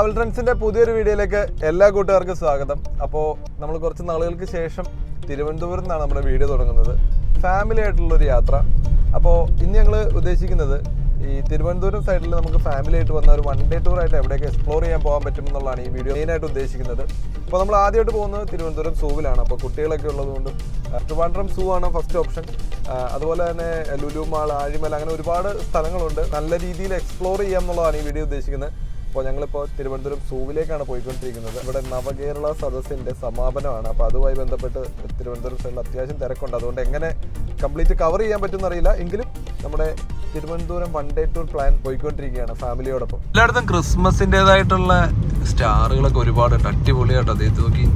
Travel ട്രെൻഡ്സിന്റെ പുതിയൊരു വീഡിയോയിലേക്ക് എല്ലാ കൂട്ടുകാർക്കും സ്വാഗതം. അപ്പോൾ നമ്മൾ കുറച്ച് നാളുകൾക്ക് ശേഷം തിരുവനന്തപുരം നിന്നാണ് നമ്മുടെ വീഡിയോ തുടങ്ങുന്നത്. ഫാമിലി ആയിട്ടുള്ളൊരു യാത്ര. അപ്പോൾ ഇന്ന് ഞങ്ങൾ ഉദ്ദേശിക്കുന്നത് ഈ തിരുവനന്തപുരം സൈഡിൽ നമുക്ക് ഫാമിലി ആയിട്ട് വന്ന ഒരു വൺ ഡേ ടൂർ ആയിട്ട് എവിടെയൊക്കെ എക്സ്പ്ലോർ ചെയ്യാൻ പോകാൻ പറ്റും എന്നുള്ളതാണ് ഈ വീഡിയോ മെയിനായിട്ട് ഉദ്ദേശിക്കുന്നത്. അപ്പോൾ നമ്മൾ ആദ്യമായിട്ട് പോകുന്നത് തിരുവനന്തപുരം സൂവിലാണ് അപ്പോൾ കുട്ടികളൊക്കെ ഉള്ളതുകൊണ്ട് ട്രിവാൻഡ്രം സൂ ആണ് ഫസ്റ്റ് ഓപ്ഷൻ അതുപോലെ തന്നെ ലുലു മാൾ ആഴിമല അങ്ങനെ ഒരുപാട് സ്ഥലങ്ങളുണ്ട്. നല്ല രീതിയിൽ എക്സ്പ്ലോർ ചെയ്യാം എന്നുള്ളതാണ് ഈ വീഡിയോ ഉദ്ദേശിക്കുന്നത്. അപ്പോൾ ഞങ്ങളിപ്പോൾ തിരുവനന്തപുരം സൂവിലേക്കാണ് പോയിക്കൊണ്ടിരിക്കുന്നത്. ഇവിടെ നവകേരള സദസ്സിന്റെ സമാപനമാണ്. അപ്പോൾ അതുമായി ബന്ധപ്പെട്ട് തിരുവനന്തപുരം സൈഡിൽ അത്യാവശ്യം തിരക്കുണ്ട്. അതുകൊണ്ട് എങ്ങനെ കംപ്ലീറ്റ് കവർ ചെയ്യാൻ പറ്റും അറിയില്ല. എങ്കിലും നമ്മുടെ Thiruvananthapuram one day tour plan പോയിക്കൊണ്ടിരിക്കുകയാണ് ഫാമിലിയോടൊപ്പം. എല്ലായിടത്തും ക്രിസ്മസിന്റെതായിട്ടുള്ള സ്റ്റാറുകളൊക്കെ ഒരുപാടുണ്ട്. അടിപൊളിയായിട്ട്? അദ്ദേഹത്തെ നോക്കി.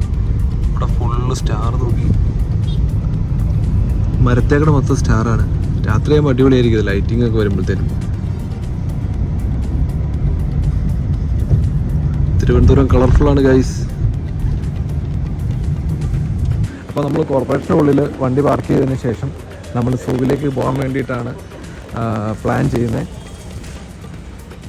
ഇവിടെ ഫുള്ള് സ്റ്റാർ നോക്കി. മരത്തേക്കടെ മൊത്തം സ്റ്റാറാണ് രാത്രിയാകുമ്പോൾ അടിപൊളിയായിരിക്കും ലൈറ്റിംഗ് ഒക്കെ വരുമ്പോഴത്തേനും. തിരുവനന്തപുരം കളർഫുൾ ആണ് ഗൈസ് അപ്പോൾ നമ്മൾ കോർപ്പറേഷന്റെ ഉള്ളിൽ വണ്ടി പാർക്ക് ചെയ്തതിന് ശേഷം നമ്മൾ സൂവിലേക്ക് പോകാൻ വേണ്ടിയിട്ടാണ് പ്ലാൻ ചെയ്യുന്നത്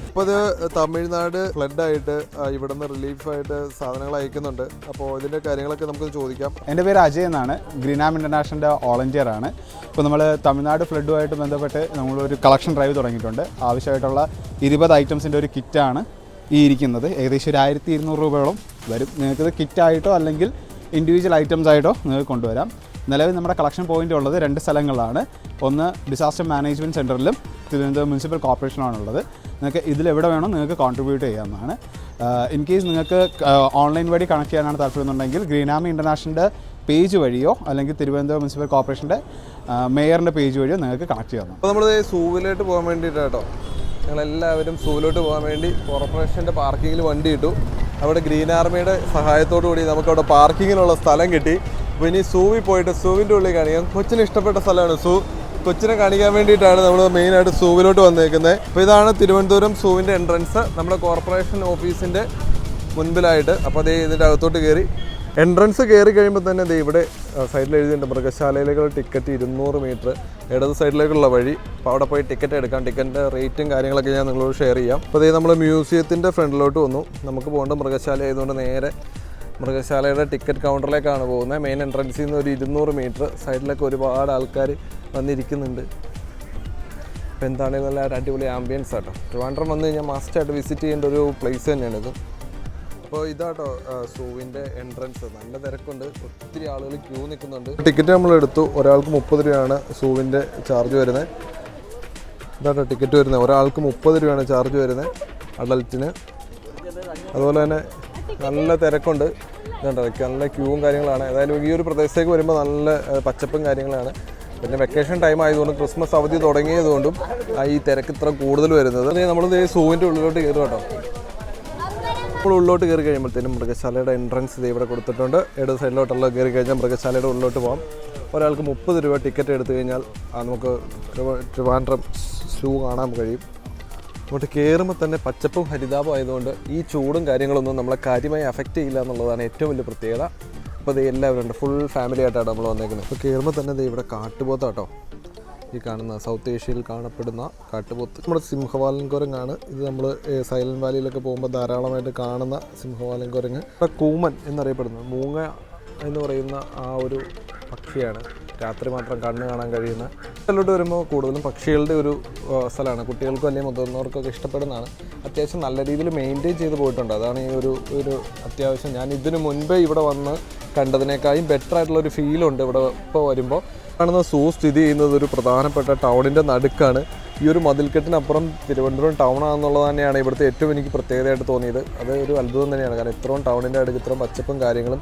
ഇപ്പോൾ ഇത് തമിഴ്നാട് ഫ്ലഡായിട്ട് ഇവിടുന്ന് റിലീഫായിട്ട് സാധനങ്ങൾ അയക്കുന്നുണ്ട്. അപ്പോൾ ഇതിന്റെ കാര്യങ്ങളൊക്കെ നമുക്ക് ചോദിക്കാം. എന്റെ പേര് അജയ് എന്നാണ്. ഗ്രീനാം ഇന്റർനാഷണലിന്റെ വോളണ്ടിയർ ആണ്. ഇപ്പോൾ നമ്മൾ തമിഴ്നാട് ഫ്ലഡുമായിട്ട് ബന്ധപ്പെട്ട് നമ്മളൊരു കളക്ഷൻ ഡ്രൈവ് തുടങ്ങിയിട്ടുണ്ട്. ആവശ്യമായിട്ടുള്ള ഇരുപത് ഐറ്റംസിന്റെ ഒരു കിറ്റാണ് ഈ ഇരിക്കുന്നത്. ഏകദേശം ഒരു ആയിരത്തി ഇരുന്നൂറ് രൂപയോളം വരും. നിങ്ങൾക്കിത് കിറ്റായിട്ടോ അല്ലെങ്കിൽ ഇൻഡിവിജ്വൽ ഐറ്റംസ് ആയിട്ടോ നിങ്ങൾക്ക് കൊണ്ടുവരാം. നിലവിൽ നമ്മുടെ കളക്ഷൻ പോയിന്റ് ഉള്ളത് രണ്ട് സ്ഥലങ്ങളിലാണ് ഒന്ന് ഡിസാസ്റ്റർ മാനേജ്മെന്റ് സെന്ററിലും തിരുവനന്തപുരം മുനിസിപ്പൽ കോർപ്പറേഷനാണ് ഉള്ളത് നിങ്ങൾക്ക് ഇതിലെവിടെ വേണോ നിങ്ങൾക്ക് കോൺട്രിബ്യൂട്ട് ചെയ്യാവുന്നതാണ്. ഇൻ കേസ് നിങ്ങൾക്ക് ഓൺലൈൻ വഴി കണക്ട് ചെയ്യാനാണ് താല്പര്യമെന്നുണ്ടെങ്കിൽ ഗ്രീനാമി ഇന്റർനാഷണലിന്റെ പേജ് വഴിയോ അല്ലെങ്കിൽ തിരുവനന്തപുരം മുനിസിപ്പൽ കോർപ്പറേഷന്റെ മേയറിന്റെ പേജ് വഴിയോ നിങ്ങൾക്ക് കണക്ട് ചെയ്യാവുന്നതാണ്. അപ്പോൾ നമ്മൾ സൂവിലോട്ട് പോകാൻ വേണ്ടിയിട്ടാട്ടോ. ഞങ്ങളെല്ലാവരും സൂലോട്ട് പോകാൻ വേണ്ടി കോർപ്പറേഷന്റെ പാർക്കിങ്ങിൽ വണ്ടി ഇട്ടു. അവിടെ ഗ്രീൻ ആർമിയുടെ സഹായത്തോടു കൂടി നമുക്ക് അവിടെ പാർക്കിങ്ങിനുള്ള സ്ഥലം കിട്ടി. അപ്പോൾ ഇനി സൂവിൽ പോയിട്ട് സൂവിന്റെ ഉള്ളിൽ കാണിക്കാം. കൊച്ചിന് ഇഷ്ടപ്പെട്ട സ്ഥലമാണ് സൂ. കൊച്ചിനെ കാണിക്കാൻ വേണ്ടിയിട്ടാണ് നമ്മൾ മെയിനായിട്ട് സൂവിലോട്ട് വന്നേക്കുന്നത്. അപ്പോൾ ഇതാണ് തിരുവനന്തപുരം സൂവിന്റെ എൻട്രൻസ്. നമ്മുടെ കോർപ്പറേഷൻ ഓഫീസിന്റെ മുൻപിലായിട്ട്. അപ്പോൾ അതേ ഇതിന്റെ അകത്തോട്ട് കയറി. എൻട്രൻസ് കയറി കഴിയുമ്പോൾ തന്നെ ദേ ഇവിടെ സൈഡിൽ എഴുതിയിട്ടുണ്ട് മൃഗശാലയിലേക്കുള്ള ടിക്കറ്റ് ഇരുന്നൂറ് മീറ്റർ. ഇടത് സൈഡിലേക്കുള്ള വഴി അപ്പോൾ അവിടെ പോയി ടിക്കറ്റ് എടുക്കാം. ടിക്കറ്റിന്റെ റേറ്റും കാര്യങ്ങളൊക്കെ ഞാൻ നിങ്ങളോട് ഷെയർ ചെയ്യാം. അപ്പോൾ അതേ നമ്മൾ മ്യൂസിയത്തിന്റെ ഫ്രണ്ടിലോട്ട് വന്നു. നമുക്ക് പോകേണ്ട മൃഗശാല ആയതുകൊണ്ട് നേരെ മൃഗശാലയുടെ ടിക്കറ്റ് കൗണ്ടറിലേക്കാണ് പോകുന്നത്. മെയിൻ എൻട്രൻസിൽ നിന്ന് ഒരു ഇരുന്നൂറ് മീറ്റർ. സൈഡിലൊക്കെ ഒരുപാട് ആൾക്കാർ വന്നിരിക്കുന്നുണ്ട്. അപ്പോൾ എന്താണെങ്കിലും നല്ല അടിപൊളി ആംബിയൻസ് ആട്ടോ. ട്രിവാൻഡ്രം വന്നു കഴിഞ്ഞാൽ മസ്റ്റായിട്ട് വിസിറ്റ് ചെയ്യേണ്ട ഒരു പ്ലേസ് തന്നെയാണിത്. അപ്പോൾ ഇതാട്ടോ സൂവിന്റെ എൻട്രൻസ് നല്ല തിരക്കുണ്ട്. ഒത്തിരി ആളുകൾ ക്യൂ നിൽക്കുന്നുണ്ട്. ടിക്കറ്റ് നമ്മൾ എടുത്തു. ഒരാൾക്ക് മുപ്പത് രൂപയാണ് സൂവിന്റെ ചാർജ് വരുന്നത് ഇതാട്ടോ ടിക്കറ്റ് വരുന്നത് ഒരാൾക്ക് മുപ്പത് രൂപയാണ് ചാർജ് വരുന്നത് അഡൽറ്റിന് അതുപോലെ തന്നെ നല്ല തിരക്കുണ്ട്. ഇതുണ്ട്? നല്ല ക്യൂവും കാര്യങ്ങളാണ്. ഏതായാലും ഈ ഒരു പ്രദേശത്തേക്ക് വരുമ്പോൾ നല്ല പച്ചപ്പും കാര്യങ്ങളാണ്. പിന്നെ വെക്കേഷൻ ടൈം ആയതുകൊണ്ട് ക്രിസ്മസ് അവധി തുടങ്ങിയതുകൊണ്ടും ഈ തിരക്ക് ഇത്ര കൂടുതൽ വരുന്നത്. നമ്മൾ സൂവിന്റെ ഉള്ളിലോട്ട് കയറും കേട്ടോ നമ്മൾ ഉള്ളിലോട്ട് കയറി കഴിയുമ്പോഴത്തേനും മൃഗശാലയുടെ എൻട്രൻസ് ഇത് ഇവിടെ കൊടുത്തിട്ടുണ്ട്. ഇടത് സൈഡിലോട്ടുള്ള കയറി കഴിഞ്ഞാൽ മൃഗശാലയുടെ ഉള്ളിലോട്ട് പോകാം ഒരാൾക്ക് മുപ്പത് രൂപ ടിക്കറ്റ് എടുത്തു കഴിഞ്ഞാൽ നമുക്ക് ട്രിവാ- ട്രിവാൻഡ്രം സൂ കാണാൻ കഴിയും. അങ്ങോട്ട് കയറുമ്പോൾ തന്നെ പച്ചപ്പും ഹരിതാപം ആയതുകൊണ്ട് ഈ ചൂടും കാര്യങ്ങളൊന്നും നമ്മളെ കാര്യമായി അഫക്റ്റ് ചെയ്യില്ല എന്നുള്ളതാണ് ഏറ്റവും വലിയ പ്രത്യേകത. അപ്പോൾ ഇത് എല്ലാവരും ഉണ്ട്. ഫുൾ ഫാമിലി ആയിട്ടാണ് നമ്മൾ വന്നേക്കുന്നത്. അപ്പോൾ കയറുമ്പോൾ തന്നെ ഇത് ഇവിടെ കാട്ടുപോത്താട്ടോ. ഈ കാണുന്ന സൗത്ത് ഏഷ്യയിൽ കാണപ്പെടുന്ന കാട്ടുപോത്ത്. നമ്മുടെ സിംഹവാലൻ കുരങ്ങാണ് ഇത് നമ്മൾ സൈലന്റ് വാലിയിലൊക്കെ പോകുമ്പോൾ ധാരാളമായിട്ട് കാണുന്ന സിംഹവാലൻ കുരങ്ങ് കൂമൻ എന്നറിയപ്പെടുന്നത് മൂങ്ങ എന്ന് പറയുന്ന ആ ഒരു പക്ഷിയാണ്. രാത്രി മാത്രം കണ്ണ് കാണാൻ കഴിയുന്ന. ഇതിലോട്ട് വരുമ്പോൾ കൂടുതലും പക്ഷികളുടെ ഒരു സ്ഥലമാണ്. കുട്ടികൾക്കും അല്ലെങ്കിൽ മുതിർന്നവർക്കൊക്കെ ഇഷ്ടപ്പെടുന്നതാണ്. അത്യാവശ്യം നല്ല രീതിയിൽ മെയിന്റെയിൻ ചെയ്ത് പോയിട്ടുണ്ട്. അതാണ് ഈ ഒരു ഒരു അത്യാവശ്യം. ഞാൻ ഇതിനു മുൻപേ ഇവിടെ വന്ന് കണ്ടതിനേക്കാളും ബെറ്റർ ആയിട്ടുള്ള ഒരു ഫീലുണ്ട് ഇവിടെ ഇപ്പോൾ വരുമ്പോൾ കാണുന്ന സൂ സ്ഥിതി ചെയ്യുന്നത് ഒരു പ്രധാനപ്പെട്ട ടൗണിന്റെ നടുക്കാണ്. ഈ ഒരു മതിൽക്കെട്ടിനപ്പുറം തിരുവനന്തപുരം ടൗൺ ആണെന്നുള്ളത് തന്നെയാണ് ഇവിടുത്തെ ഏറ്റവും എനിക്ക് പ്രത്യേകതയായിട്ട് തോന്നിയത്. അത് ഒരു അത്ഭുതം തന്നെയാണ്. കാരണം ഇത്രയും ടൗണിന്റെ അടുക്ക് ഇത്രയും പച്ചപ്പും കാര്യങ്ങളും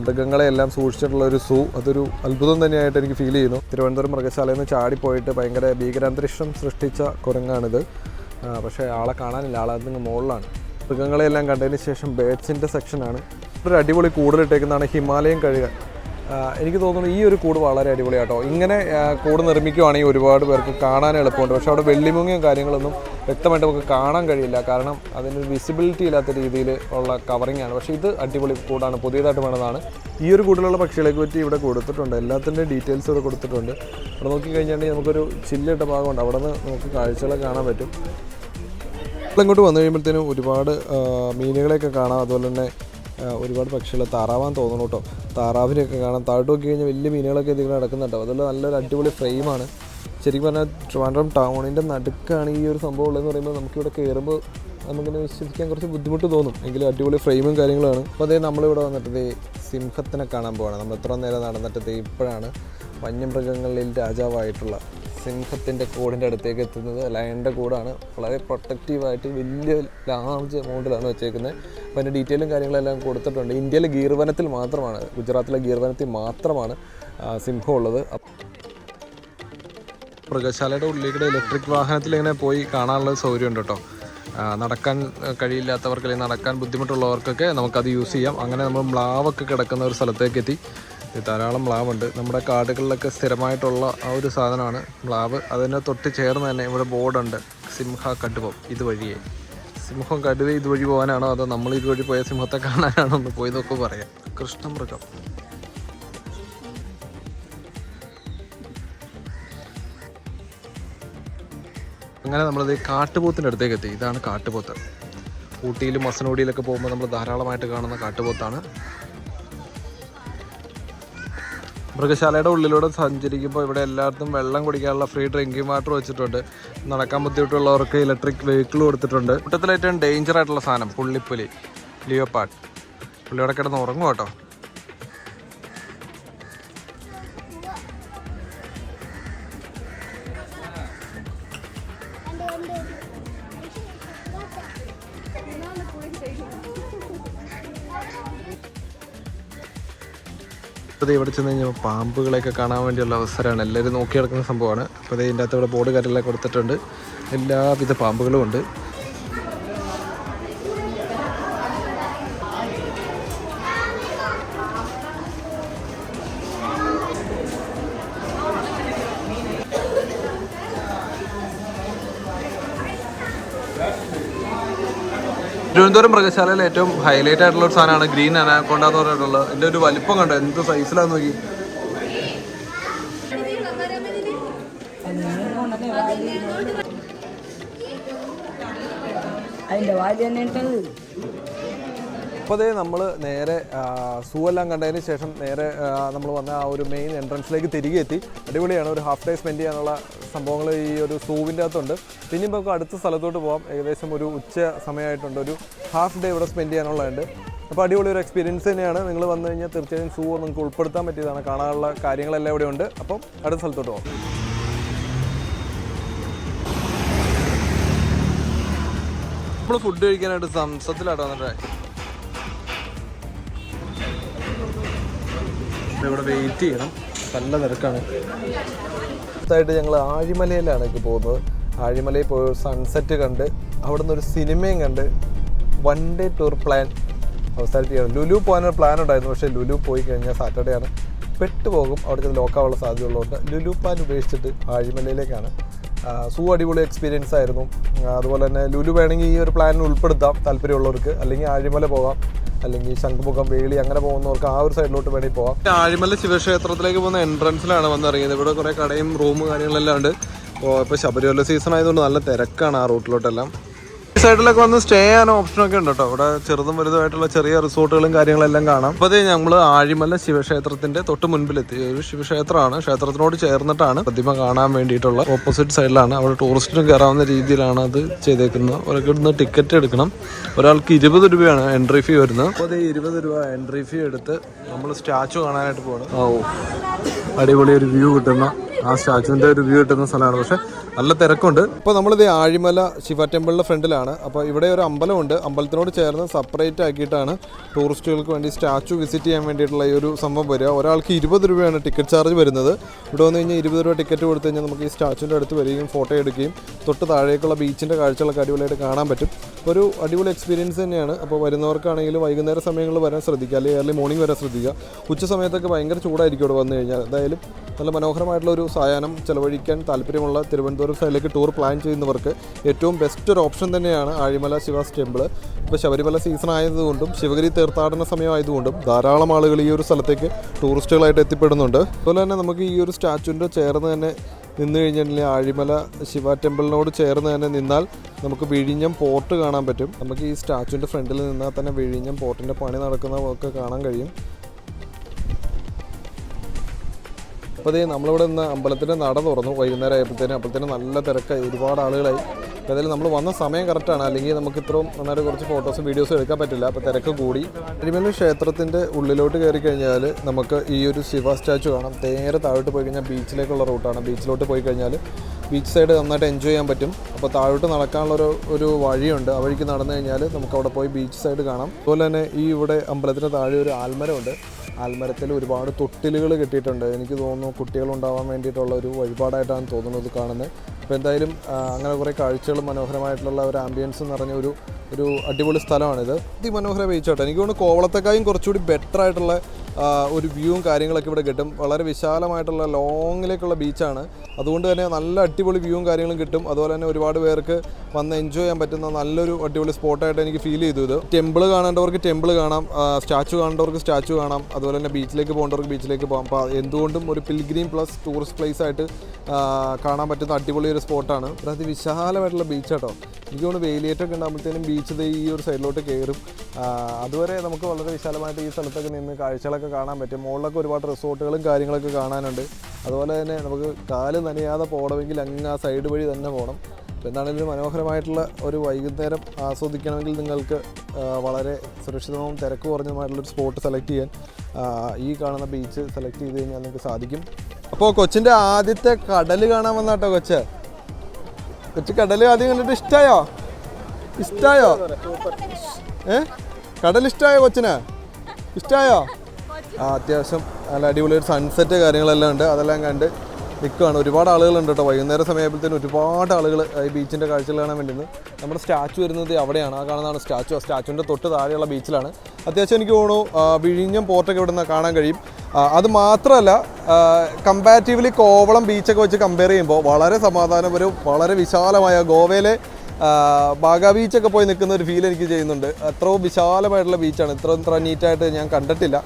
മൃഗങ്ങളെയെല്ലാം സൂക്ഷിച്ചിട്ടുള്ള ഒരു സൂ അതൊരു അത്ഭുതം തന്നെയായിട്ട് എനിക്ക് ഫീൽ ചെയ്യുന്നു. തിരുവനന്തപുരം മൃഗശാലയിൽ നിന്ന് ചാടിപ്പോയിട്ട് ഭയങ്കര ഭീകരാന്തരീക്ഷം സൃഷ്ടിച്ച കുരങ്ങാണിത്. പക്ഷേ ആളെ കാണാനില്ല. ആളെ അതിന് മുകളിലാണ്. മൃഗങ്ങളെല്ലാം കണ്ടതിന് ശേഷം ബേഡ്സിന്റെ സെക്ഷനാണ് ഒരു അടിപൊളി കൂടുതലിട്ടേക്കുന്നതാണ് ഹിമാലയം കഴുകൻ എനിക്ക് തോന്നുന്നു ഈ ഒരു കൂട് വളരെ അടിപൊളിയാട്ടോ. ഇങ്ങനെ കൂട് നിർമ്മിക്കുവാണെങ്കിൽ ഒരുപാട് പേർക്ക് കാണാൻ എളുപ്പമുണ്ട്. പക്ഷെ അവിടെ വെള്ളിമുങ്ങയും കാര്യങ്ങളൊന്നും വ്യക്തമായിട്ട് നമുക്ക് കാണാൻ കഴിയില്ല. കാരണം അതിന് വിസിബിലിറ്റി ഇല്ലാത്ത രീതിയിൽ ഉള്ള കവറിങ് ആണ്. പക്ഷേ ഇത് അടിപൊളി കൂടാണ്. പുതിയതായിട്ട് വേണതാണ്. ഈ ഒരു കൂടിലുള്ള പക്ഷികളെ പറ്റി ഇവിടെ കൊടുത്തിട്ടുണ്ട്. എല്ലാത്തിന്റെയും ഡീറ്റെയിൽസ് ഇവിടെ കൊടുത്തിട്ടുണ്ട്. അവിടെ നോക്കിക്കഴിഞ്ഞിട്ടുണ്ടെങ്കിൽ നമുക്കൊരു ചില്ലിട്ട ഭാഗമുണ്ട്. അവിടെ നിന്ന് നമുക്ക് കാഴ്ചകളെ കാണാൻ പറ്റും. ഇങ്ങോട്ട് വന്നു കഴിയുമ്പോഴത്തേനും ഒരുപാട് മീനുകളെയൊക്കെ കാണാം. അതുപോലെ തന്നെ ഒരുപാട് പക്ഷികളെ താറാവാൻ തോന്നണം കേട്ടോ താറാവിനെയൊക്കെ കാണാം താഴോട്ട് നോക്കി കഴിഞ്ഞാൽ വലിയ മീനുകളൊക്കെ ഇതിൽ നടക്കുന്നുണ്ടോ. അതെല്ലാം നല്ലൊരു അടിപൊളി ഫ്രെയിമാണ് ശരിക്കും പറഞ്ഞാൽ ട്രിവാൻഡ്രം ടൗണിന്റെ നടുക്കാണ് ഈ ഒരു സംഭവം ഉള്ളതെന്ന് പറയുമ്പോൾ നമുക്കിവിടെ കയറുമ്പോൾ നമുക്കിങ്ങനെ വിശ്വസിക്കാൻ കുറച്ച് ബുദ്ധിമുട്ട് തോന്നും. എങ്കിലും അടിപൊളി ഫ്രെയിമും കാര്യങ്ങളാണ്. അപ്പോൾ അതേ നമ്മളിവിടെ വന്നിട്ട് സിംഹത്തിനെ കാണാൻ പോവാണ്. നമ്മൾ എത്ര നേരം നടന്നിട്ട് ഇപ്പോഴാണ് വന്യമൃഗങ്ങളിൽ രാജാവായിട്ടുള്ള സിംഹത്തിന്റെ കൂടിന്റെ അടുത്തേക്ക് എത്തുന്നത്. ലയണിന്റെ കൂടാണ്. വളരെ പ്രൊട്ടക്റ്റീവായിട്ട് വലിയ ലാർജ് എമൗണ്ടിലാണ് വെച്ചേക്കുന്നത്. അപ്പോൾ അതിന്റെ ഡീറ്റെയിലും കാര്യങ്ങളെല്ലാം കൊടുത്തിട്ടുണ്ട്. ഇന്ത്യയിലെ ഗീർവനത്തിൽ മാത്രമാണ് ഗുജറാത്തിലെ ഗീർവനത്തിൽ മാത്രമാണ് സിംഹം ഉള്ളത് മൃഗശാലയുടെ ഉള്ളിലൂടെ ഇലക്ട്രിക് വാഹനത്തിൽ ഇങ്ങനെ പോയി കാണാനുള്ള സൗകര്യം ഉണ്ട് കേട്ടോ നടക്കാൻ കഴിയില്ലാത്തവർക്ക് അല്ലെങ്കിൽ നടക്കാൻ ബുദ്ധിമുട്ടുള്ളവർക്കൊക്കെ നമുക്കത് യൂസ് ചെയ്യാം. അങ്ങനെ നമ്മൾ മ്ലാവൊക്കെ കിടക്കുന്ന ഒരു സ്ഥലത്തേക്ക് എത്തി. ധാരാളം മ്ലാവുണ്ട് നമ്മുടെ കാടുകളിലൊക്കെ സ്ഥിരമായിട്ടുള്ള ആ ഒരു സാധനമാണ് മ്ലാവ് അതിനെ തൊട്ട് ചേർന്ന് തന്നെ ഇവിടെ ബോർഡുണ്ട്. സിംഹ കടുവം ഇതുവഴിയെ. സിംഹം കടുവ ഇതുവഴി പോകാനാണോ അതോ നമ്മൾ ഇതുവഴി പോയ സിംഹത്തെ കാണാനാണോ ഒന്ന് പോയി നോക്കുക പറയാം. കൃഷ്ണമൃഗം. അങ്ങനെ നമ്മളത് കാട്ടുപോത്തിന്റെ അടുത്തേക്ക് എത്തി. ഇതാണ് കാട്ടുപോത്ത്. ഊട്ടിയിലും മസനോടിയിലൊക്കെ പോകുമ്പോൾ നമ്മൾ ധാരാളമായിട്ട് കാണുന്ന കാട്ടുപോത്താണ്. മൃഗശാലയുടെ ഉള്ളിലൂടെ സഞ്ചരിക്കുമ്പോൾ ഇവിടെ എല്ലായിടത്തും വെള്ളം കുടിക്കാനുള്ള ഫ്രീ ഡ്രിങ്കിങ് വാട്ടർ വെച്ചിട്ടുണ്ട്. നടക്കാൻ ബുദ്ധിമുട്ടുള്ളവർക്ക് ഇലക്ട്രിക് വെഹിക്കിൾ കൊടുത്തിട്ടുണ്ട്. കൂട്ടത്തിൽ ഏറ്റവും ഡേഞ്ചർ ആയിട്ടുള്ള സാധനം പുള്ളിപ്പുലി ലിയോപാട്ട് പുള്ളി അവിടെ കിടന്ന് ഉറങ്ങും കേട്ടോ? അപ്പോൾ ഇവിടെ ചെന്ന് കഴിഞ്ഞാൽ പാമ്പുകളെയൊക്കെ കാണാൻ വേണ്ടിയുള്ള അവസരമാണ്. എല്ലാവരും നോക്കി നടക്കുന്ന സംഭവമാണ്. അപ്പോൾ ഇതിന്റെ അകത്ത് ഇവിടെ ബോർഡ് കാര്യങ്ങളൊക്കെ കൊടുത്തിട്ടുണ്ട്. എല്ലാവിധ പാമ്പുകളും ഉണ്ട്. തിരുവനന്തപുരം മൃഗശാലയിൽ ഏറ്റവും ഹൈലൈറ്റ് ആയിട്ടുള്ള ഒരു സാധനമാണ് ഗ്രീൻ അനാക്കൊണ്ട എന്ന് പറഞ്ഞിട്ടുള്ളത് എന്റെ ഒരു വലിപ്പം കണ്ടോ? എന്ത് സൈസിലാന്ന് നോക്കി. അതിന്റെ വാൽ തന്നെ അതേ നമ്മൾ നേരെ സൂവെല്ലാം കണ്ടതിന് ശേഷം നേരെ നമ്മൾ വന്ന ആ ഒരു മെയിൻ എൻട്രൻസിലേക്ക് തിരികെ എത്തി. അടിപൊളിയാണ് ഒരു ഹാഫ് ഡേ സ്പെൻഡ് ചെയ്യാനുള്ള സംഭവങ്ങൾ ഈ ഒരു സൂവിന്റെ അകത്തുണ്ട്. പിന്നെ നമുക്ക് അടുത്ത സ്ഥലത്തോട്ട് പോകാം ഏകദേശം ഒരു ഉച്ച സമയമായിട്ടുണ്ട്. ഒരു ഹാഫ് ഡേ ഇവിടെ സ്പെൻഡ് ചെയ്യാനുള്ളതുണ്ട്. അപ്പോൾ അടിപൊളി ഒരു എക്സ്പീരിയൻസ് തന്നെയാണ്. നിങ്ങൾ വന്നു കഴിഞ്ഞാൽ തീർച്ചയായും സൂ നിങ്ങൾക്ക് ഉൾപ്പെടുത്താൻ പറ്റിയതാണ്. കാണാനുള്ള കാര്യങ്ങളെല്ലാം ഇവിടെ ഉണ്ട്. അപ്പം അടുത്ത സ്ഥലത്തോട്ട് പോകാം നമ്മൾ ഫുഡ് കഴിക്കാനായിട്ട് സംസത്തിലാട്ടോ വന്നിട്ട് ഇവിടെ വെയിറ്റ് ചെയ്യണം. നല്ല തിരക്കാണ്. അടുത്തായിട്ട് ഞങ്ങൾ ആഴിമലയിലാണ് ഇപ്പോൾ പോകുന്നത്. ആഴിമലയിൽ പോയി സൺസെറ്റ് കണ്ട് അവിടുന്ന് ഒരു സിനിമയും കണ്ട് വൺ ഡേ ടൂർ പ്ലാൻ അവസാനിപ്പിക്കുകയാണ്. ലുലു പോകാനൊരു പ്ലാൻ ഉണ്ടായിരുന്നു പക്ഷേ ലുലു പോയി കഴിഞ്ഞാൽ സാറ്റർഡേ ആണ്. പെട്ടുപോകും അവിടുത്തെ ലോക്കാവുള്ള സാധ്യതയുള്ളതുകൊണ്ട് ലുലു പ്ലാൻ ഉപേക്ഷിച്ചിട്ട് ആഴിമലയിലേക്കാണ്. സൂ അടിപൊളി എക്സ്പീരിയൻസ് ആയിരുന്നു. അതുപോലെ തന്നെ ലുലു വേണമെങ്കിൽ ഈ ഒരു പ്ലാനിൽ ഉൾപ്പെടുത്താം താല്പര്യമുള്ളവർക്ക്. അല്ലെങ്കിൽ ആഴിമല പോകാം അല്ലെങ്കിൽ ശംഖുമുഖം വേളി അങ്ങനെ പോകുന്നവർക്ക് ആ ഒരു സൈഡിലോട്ട് വേണമെങ്കിൽ പോവാം. ആഴിമല ശിവക്ഷേത്രത്തിലേക്ക് പോകുന്ന എൻട്രൻസിലാണ് വന്നിറങ്ങിയത്. ഇവിടെ കുറേ കടയും റൂമും കാര്യങ്ങളെല്ലാം ഉണ്ട്. അപ്പോൾ ഇപ്പോൾ ശബരിമല സീസൺ ആയതുകൊണ്ട് നല്ല തിരക്കാണ് ആ റൂട്ടിലോട്ടെല്ലാം സൈഡിലൊക്കെ വന്ന് സ്റ്റേ ചെയ്യാൻ ഓപ്ഷൻ ഒക്കെ ഉണ്ട് കേട്ടോ. അവിടെ ചെറുതും വലുതുമായിട്ടുള്ള ചെറിയ റിസോർട്ടുകളും കാര്യങ്ങളെല്ലാം കാണാം. അപ്പോൾ അതേ നമ്മൾ ആഴിമല ശിവക്ഷേത്രത്തിന്റെ തൊട്ട് മുൻപിലെത്തി. ഒരു ശിവക്ഷേത്രമാണ്. ക്ഷേത്രത്തിനോട് ചേർന്നിട്ടാണ് പ്രതിമ കാണാൻ വേണ്ടിയിട്ടുള്ള ഓപ്പോസിറ്റ് സൈഡിലാണ് അവിടെ ടൂറിസ്റ്റിനും കയറാവുന്ന രീതിയിലാണ് അത് ചെയ്തേക്കുന്നത്. അവർക്ക് ഇവിടുന്ന് ടിക്കറ്റ് എടുക്കണം. ഒരാൾക്ക് ഇരുപത് രൂപയാണ് എൻട്രി ഫീ വരുന്നത്. അപ്പോൾ അതേ ഇരുപത് രൂപ എൻട്രി ഫീ എടുത്ത് നമ്മൾ സ്റ്റാച്ചു കാണാനായിട്ട് പോകണം ഓ അടിപൊളി ഒരു വ്യൂ കിട്ടുന്ന. ആ സ്റ്റാച്ചുവിന്റെ വ്യൂ കിട്ടുന്ന സ്ഥലമാണ്. പക്ഷെ നല്ല തിരക്കുണ്ട്. ഇപ്പോൾ നമ്മളിത് ആഴിമല ശിവ ടെമ്പിളിന്റെ ഫ്രണ്ടിലാണ്. അപ്പോൾ ഇവിടെ ഒരു അമ്പലമുണ്ട്. അമ്പലത്തിനോട് ചേർന്ന് സെപ്പറേറ്റ് ആക്കിയിട്ടാണ് ടൂറിസ്റ്റുകൾക്ക് വേണ്ടി സ്റ്റാച്ചു വിസിറ്റ് ചെയ്യാൻ വേണ്ടിയിട്ടുള്ള ഈ ഒരു സംഭവം വരിക. ഒരാൾക്ക് ഇരുപത് രൂപയാണ് ടിക്കറ്റ് ചാർജ് വരുന്നത്. ഇവിടെ വന്നു കഴിഞ്ഞാൽ ഇരുപത് രൂപ ടിക്കറ്റ് കൊടുത്തു കഴിഞ്ഞാൽ നമുക്ക് ഈ സ്റ്റാച്ചുവിന്റെ അടുത്ത് വരികയും ഫോട്ടോ എടുക്കുകയും തൊട്ട് താഴേക്കുള്ള ബീച്ചിന്റെ കാഴ്ചകളൊക്കെ അടിപൊളിയായിട്ട് കാണാൻ പറ്റും. ഒരു അടിപൊളി എക്സ്പീരിയൻസ് തന്നെയാണ്. അപ്പോൾ വരുന്നവർക്കാണെങ്കിൽ വൈകുന്നേര സമയങ്ങളിൽ വരാൻ ശ്രദ്ധിക്കുക. അല്ലെങ്കിൽ ഏർലി മോർണിംഗ് വരാൻ ശ്രദ്ധിക്കുക. ഉച്ച സമയത്തൊക്കെ ഭയങ്കര ചൂടായിരിക്കും ഇവിടെ വന്നു കഴിഞ്ഞാൽ. എന്തായാലും നല്ല മനോഹരമായിട്ടുള്ള ഒരു സായാഹ്നം ചിലവഴിക്കാൻ താല്പര്യമുള്ള തിരുവനന്തപുരം സൈഡിലേക്ക് ടൂർ പ്ലാൻ ചെയ്യുന്നവർക്ക് ഏറ്റവും ബെസ്റ്റ് ഒരു ഓപ്ഷൻ തന്നെയാണ് ആഴിമല ശിവാസ് ടെമ്പിൾ ഇപ്പോൾ ശബരിമല സീസൺ ആയതുകൊണ്ടും ശിവഗിരി തീർത്ഥാടന സമയമായതുകൊണ്ടും ധാരാളം ആളുകൾ ഈ ഒരു സ്ഥലത്തേക്ക് ടൂറിസ്റ്റുകളായിട്ട് എത്തിപ്പെടുന്നുണ്ട്. അതുപോലെ തന്നെ നമുക്ക് ഈ ഒരു സ്റ്റാച്ചുവിന്റെ ചേർന്ന് തന്നെ നിന്ന് കഴിഞ്ഞിട്ടുണ്ടെങ്കിൽ ആഴിമല ശിവ ടെമ്പിളിനോട് ചേർന്ന് തന്നെ നിന്നാൽ നമുക്ക് വിഴിഞ്ഞം പോർട്ട് കാണാൻ പറ്റും. നമുക്ക് ഈ സ്റ്റാച്ചുവിന്റെ ഫ്രണ്ടിൽ നിന്നാൽ തന്നെ വിഴിഞ്ഞം പോർട്ടിന്റെ പണി നടക്കുന്നതൊക്കെ കാണാൻ കഴിയും. അപ്പോൾ അതേ നമ്മളിവിടെ നിന്ന് അമ്പലത്തിന്റെ നട തുറന്നു. വൈകുന്നേരം ആയപ്പോഴത്തേനും അപ്പോഴത്തേനും നല്ല തിരക്കായി. ഒരുപാട് ആളുകളായി. അപ്പോൾ ഇതിൽ നമ്മൾ വന്ന സമയം കറക്റ്റാണ് അല്ലെങ്കിൽ നമുക്ക് ഇത്രയും നന്നായിട്ട് കുറച്ച് ഫോട്ടോസും വീഡിയോസും എടുക്കാൻ പറ്റില്ല. അപ്പോൾ തിരക്ക് കൂടി. തിരുമല ക്ഷേത്രത്തിന്റെ ഉള്ളിലോട്ട് കയറി കഴിഞ്ഞാൽ നമുക്ക് ഈ ഒരു ശിവ സ്റ്റാച്ചു കാണാം. നേരെ താഴോട്ട് പോയി കഴിഞ്ഞാൽ ബീച്ചിലേക്കുള്ള റൂട്ടാണ് ബീച്ചിലോട്ട് പോയി കഴിഞ്ഞാൽ ബീച്ച് സൈഡ് നന്നായിട്ട് എൻജോയ് ചെയ്യാൻ പറ്റും. അപ്പോൾ താഴോട്ട് നടക്കാനുള്ള ഒരു ഒരു വഴിയുണ്ട്. ആ വഴിക്ക് നടന്നു കഴിഞ്ഞാൽ നമുക്ക് അവിടെ പോയി ബീച്ച് സൈഡ് കാണാം. അതുപോലെ തന്നെ ഈ ഇവിടെ അമ്പലത്തിന് താഴെ ഒരു ആൽമരമുണ്ട്. ആൽമരത്തിൽ ഒരുപാട് തൊട്ടിലുകൾ കിട്ടിയിട്ടുണ്ട്. എനിക്ക് തോന്നുന്നു കുട്ടികളുണ്ടാവാൻ വേണ്ടിയിട്ടുള്ള ഒരു വഴിപാടായിട്ടാണ് തോന്നുന്നത് കാണുന്നത്. അപ്പോൾ എന്തായാലും അങ്ങനെ കുറേ കാഴ്ചകളും മനോഹരമായിട്ടുള്ള ഒരു ആംബിയൻസ് നിറഞ്ഞ ഒരു ഒരു അടിപൊളി സ്ഥലമാണിത്. അതിമനോഹര ബീച്ചാട്ടോ എനിക്ക് തോന്നുന്നു കോവളത്തെക്കായും കുറച്ചുകൂടി ബെറ്റർ ആയിട്ടുള്ള ഒരു വ്യൂവും കാര്യങ്ങളൊക്കെ ഇവിടെ കിട്ടും. വളരെ വിശാലമായിട്ടുള്ള ലോങ്ങിലേക്കുള്ള ബീച്ചാണ്. അതുകൊണ്ട് തന്നെ നല്ല അടിപൊളി വ്യൂവും കാര്യങ്ങളും കിട്ടും. അതുപോലെ തന്നെ ഒരുപാട് പേർക്ക് വന്ന് എൻജോയ് ചെയ്യാൻ പറ്റുന്ന നല്ലൊരു അടിപൊളി സ്പോട്ടായിട്ട് എനിക്ക് ഫീൽ ചെയ്തു ഇത്. ടെമ്പിൾ കാണേണ്ടവർക്ക് ടെമ്പിൾ കാണാം. സ്റ്റാച്ചു കാണേണ്ടവർക്ക് സ്റ്റാച്ചു കാണാം. അതുപോലെ തന്നെ ബീച്ചിലേക്ക് പോകേണ്ടവർക്ക് ബീച്ചിലേക്ക് പോകാം. അപ്പോൾ എന്തുകൊണ്ടും ഒരു പിൽഗ്രീം പ്ലസ് ടൂറിസ്റ്റ് പ്ലേസ് ആയിട്ട് കാണാൻ പറ്റുന്ന അടിപൊളി ഒരു സ്പോട്ടാണ്. അതിവിശാലമായിട്ടുള്ള ബീച്ച് കേട്ടോ എനിക്ക് തോന്നുന്നു വേലിയേറ്റൊക്കെ ഉണ്ടാകുമ്പോഴത്തേനും ബീച്ച് ഈ ഒരു സൈഡിലോട്ട് കയറും അതുവരെ നമുക്ക് വളരെ വിശാലമായിട്ട് ഈ സ്ഥലത്തൊക്കെ നിന്ന് കാഴ്ചകളൊക്കെ കാണാൻ പറ്റും. മുകളിലൊക്കെ ഒരുപാട് റിസോർട്ടുകളും കാര്യങ്ങളൊക്കെ കാണാനുണ്ട്. അതുപോലെ തന്നെ നമുക്ക് കാൽ നനയാതെ പോകണമെങ്കിൽ അങ്ങ് ആ സൈഡ് വഴി തന്നെ പോകണം. എന്താണെങ്കിലും മനോഹരമായിട്ടുള്ള ഒരു വൈകുന്നേരം ആസ്വദിക്കണമെങ്കിൽ നിങ്ങൾക്ക് വളരെ സുരക്ഷിതവും തിരക്ക് കുറഞ്ഞതുമായിട്ടുള്ളൊരു സ്പോട്ട് സെലക്ട് ചെയ്യാൻ ഈ കാണുന്ന ബീച്ച് സെലക്ട് ചെയ്ത് കഴിഞ്ഞാൽ നിങ്ങൾക്ക് സാധിക്കും. അപ്പോൾ കൊച്ചിന്റെ ആദ്യത്തെ കടൽ കാണാൻ വന്നാട്ടോ കൊച്ച്. കൊച്ചു കടൽ ആദ്യം കണ്ടിട്ട് ഇഷ്ടായോ? ഇഷ്ടായോ? ഏ? കടൽ ഇഷ്ടായോ കൊച്ചിന്? ഇഷ്ടായോ? ആ അത്യാവശ്യം നല്ല അടിപൊളി ഒരു സൺസെറ്റ് കാര്യങ്ങളെല്ലാം ഉണ്ട്. അതെല്ലാം കണ്ട് നിൽക്കുകയാണ് ഒരുപാട് ആളുകളുണ്ട് കേട്ടോ. വൈകുന്നേരം സമയപ്പോഴത്തേനും ഒരുപാട് ആളുകൾ ഈ ബീച്ചിന്റെ കാഴ്ചകൾ കാണാൻ വേണ്ടിയിരുന്നു നമ്മുടെ സ്റ്റാച്ചു വരുന്നത് അവിടെയാണ്. ആ കാണുന്നതാണ് സ്റ്റാച്ചു. ആ സ്റ്റാച്ചുവിന്റെ തൊട്ട് താഴെയുള്ള ബീച്ചിലാണ്. അത്യാവശ്യം എനിക്ക് തോന്നുന്നു വിഴിഞ്ഞം പോർട്ടൊക്കെ ഇവിടെ നിന്ന് കാണാൻ കഴിയും. അത് മാത്രമല്ല കമ്പാരിറ്റീവ്ലി കോവളം ബീച്ചൊക്കെ വെച്ച് കമ്പയർ ചെയ്യുമ്പോൾ വളരെ സമാധാനപരവും വളരെ വിശാലമായ ഗോവയിലെ ബാഗാ ബീച്ചൊക്കെ പോയി നിൽക്കുന്ന ഒരു ഫീൽ എനിക്ക് ചെയ്യുന്നുണ്ട്. അത്രയും വിശാലമായിട്ടുള്ള ബീച്ചാണ്. ഇത്ര ഇത്ര നീറ്റായിട്ട് ഞാൻ കണ്ടിട്ടില്ല.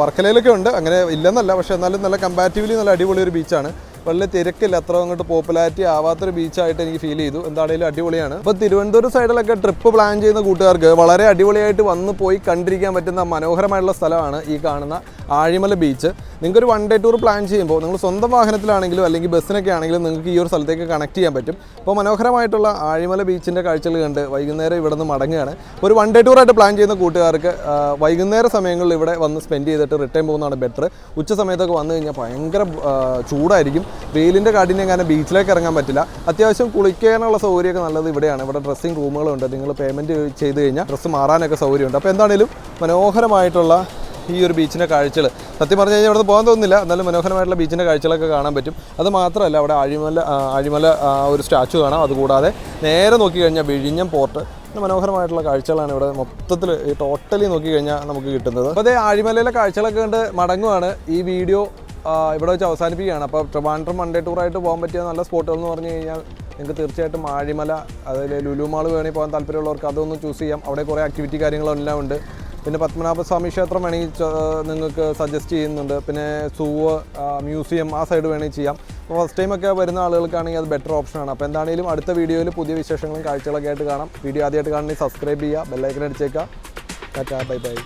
വർക്കലയിലൊക്കെ ഉണ്ട്. അങ്ങനെ ഇല്ലെന്നല്ല പക്ഷേ എന്നാലും നല്ല കമ്പാരിറ്റീവ്ലി നല്ല അടിപൊളി ഒരു ബീച്ചാണ് വലിയ തിരക്കില്ല. അത്ര അങ്ങോട്ട് പോപ്പുലാരിറ്റി ആവാത്തൊരു ബീച്ചായിട്ട് എനിക്ക് ഫീൽ ചെയ്തു. എന്താണെങ്കിലും അടിപൊളിയാണ്. അപ്പോൾ തിരുവനന്തപുരം സൈഡിലൊക്കെ ട്രിപ്പ് പ്ലാൻ ചെയ്യുന്ന കൂട്ടുകാർക്ക് വളരെ അടിപൊളിയായിട്ട് വന്ന് പോയി കണ്ടിരിക്കാൻ പറ്റുന്ന മനോഹരമായിട്ടുള്ള സ്ഥലമാണ് ഈ കാണുന്ന ആഴിമല ബീച്ച് നിങ്ങൾക്കൊരു വൺ ഡേ ടൂർ പ്ലാൻ ചെയ്യുമ്പോൾ നിങ്ങൾ സ്വന്തം വാഹനത്തിലാണെങ്കിലും അല്ലെങ്കിൽ ബസ്സിനൊക്കെ ആണെങ്കിലും നിങ്ങൾക്ക് ഈ ഒരു സ്ഥലത്തേക്ക് കണക്ട് ചെയ്യാൻ പറ്റും. അപ്പോൾ മനോഹരമായിട്ടുള്ള ആഴിമല ബീച്ചിന്റെ കാഴ്ചകൾ കണ്ട് വൈകുന്നേരം ഇവിടെ നിന്ന് മടങ്ങുകയാണ്. ഒരു വൺ ഡേ ടൂറായിട്ട് പ്ലാൻ ചെയ്യുന്ന കൂട്ടുകാർക്ക് വൈകുന്നേര സമയങ്ങളിൽ ഇവിടെ വന്ന് സ്പെൻഡ് ചെയ്തിട്ട് റിട്ടേൺ പോകുന്നതാണ് ബെറ്റർ ഉച്ച സമയത്തൊക്കെ വന്നു കഴിഞ്ഞാൽ ഭയങ്കര ചൂടായിരിക്കും. വെയിലിന്റെ കാഠിന്യം കാരണം ബീച്ചിലേക്ക് ഇറങ്ങാൻ പറ്റില്ല. അത്യാവശ്യം കുളിക്കാനുള്ള സൗകര്യമൊക്കെ നല്ലത് ഇവിടെയാണ്. ഇവിടെ ഡ്രസ്സിങ് റൂമുകളുണ്ട് നിങ്ങൾ പേയ്മെന്റ് ചെയ്ത് കഴിഞ്ഞാൽ ഡ്രസ്സ് മാറാനൊക്കെ സൗകര്യമുണ്ട്. അപ്പോൾ എന്താണേലും മനോഹരമായിട്ടുള്ള ഈ ഒരു ബീച്ചിന്റെ കാഴ്ചകൾ. സത്യം പറഞ്ഞു കഴിഞ്ഞാൽ ഇവിടെ പോകാൻ തോന്നുന്നില്ല. എന്നാലും മനോഹരമായിട്ടുള്ള ബീച്ചിന്റെ കാഴ്ചകളൊക്കെ കാണാൻ പറ്റും. അത് മാത്രമല്ല അവിടെ അഴിമല അഴിമല ഒരു സ്റ്റാച്ചു കാണാം. അതുകൂടാതെ നേരെ നോക്കി കഴിഞ്ഞാൽ വിഴിഞ്ഞം പോർട്ട് മനോഹരമായിട്ടുള്ള കാഴ്ചകളാണ് ഇവിടെ മൊത്തത്തിൽ ടോട്ടലി നോക്കി കഴിഞ്ഞാൽ നമുക്ക് കിട്ടുന്നത്. അപ്പോൾ അതേ ആഴിമലയിലെ കാഴ്ചകളൊക്കെ കണ്ട് മടങ്ങുവാണ് ഈ വീഡിയോ ഇവിടെ വെച്ച് അവസാനിപ്പിക്കുകയാണ്. അപ്പോൾ ട്രിവാൻഡ്രം വൺ ടൂറായിട്ട് പോകാൻ പറ്റിയ നല്ല സ്പോട്ടുകൾ എന്ന് പറഞ്ഞു കഴിഞ്ഞാൽ നിങ്ങൾക്ക് തീർച്ചയായിട്ടും ആഴിമല അതിൽ ലുലുമാൾ വേണമെങ്കിൽ പോകാൻ താല്പര്യമുള്ളവർക്ക് അതൊന്ന് ചൂസ് ചെയ്യാം. അവിടെ കുറേ ആക്ടിവിറ്റി കാര്യങ്ങളെല്ലാം ഉണ്ട്. പിന്നെ പത്മനാഭസ്വാമി ക്ഷേത്രം വേണമെങ്കിൽ നിങ്ങൾക്ക് സജസ്റ്റ് ചെയ്യുന്നുണ്ട്. പിന്നെ സൂവ് മ്യൂസിയം ആ സൈഡ് വേണമെങ്കിൽ ചെയ്യാം. അപ്പോൾ ഫസ്റ്റ് ടൈമൊക്കെ വരുന്ന ആളുകൾക്കാണെങ്കിൽ അത് ബെറ്റർ ഓപ്ഷനാണ് അപ്പോൾ എന്താണെങ്കിലും അടുത്ത വീഡിയോയിൽ പുതിയ വിശേഷങ്ങളും കാഴ്ചകളൊക്കെ ആയിട്ട് കാണാം. വീഡിയോ ആദ്യമായിട്ട് കാണണമെങ്കിൽ സബ്സ്ക്രൈബ് ചെയ്യുക ബെല്ലൈക്കൻ അടിച്ചേക്കുക. Tata bye bye